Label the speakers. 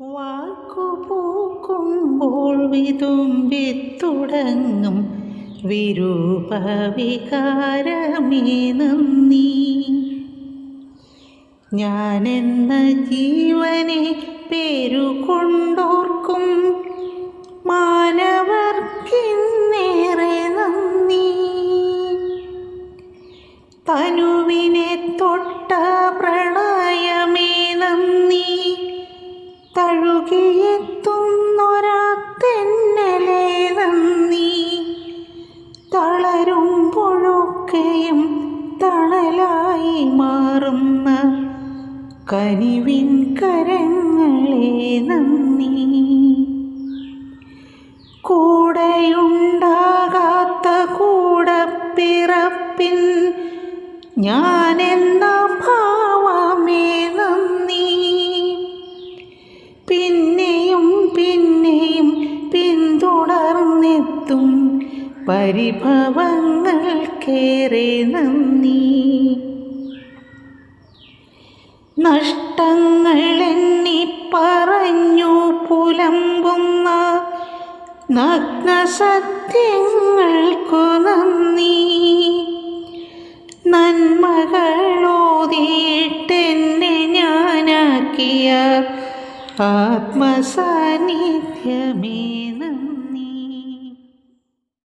Speaker 1: വാക്കുപൂക്കുമ്പോൾ വിതുമ്പിത്തുടങ്ങും വിരൂപവികാരമേ നന്ദി. ഞാനെന്ന ജീവനെ പേരുകൊണ്ടോർക്കും മാനവർക്കിന്നേറെ നന്ദി. തനുവിനെ തൊട്ട തളരുമ്പോഴൊക്കെയും തണലായി മാറുന്ന കനിവിൻ കരങ്ങളെ നന്ദി. കൂടെയുണ്ടാകാത്ത കൂടപ്പിറപ്പിൻ ഞാനെന്ന ഭാവമേ പരിഭവങ്ങൾക്കേറെ നന്ദി. നഷ്ടങ്ങളെണ്ണി പറഞ്ഞു പുലമ്പുന്ന നഗ്നസത്യങ്ങൾക്കു നന്ദി. നന്മകളോതിട്ടെന്നെ ഞാനാക്കിയ ആത്മസാന്നിധ്യമേ.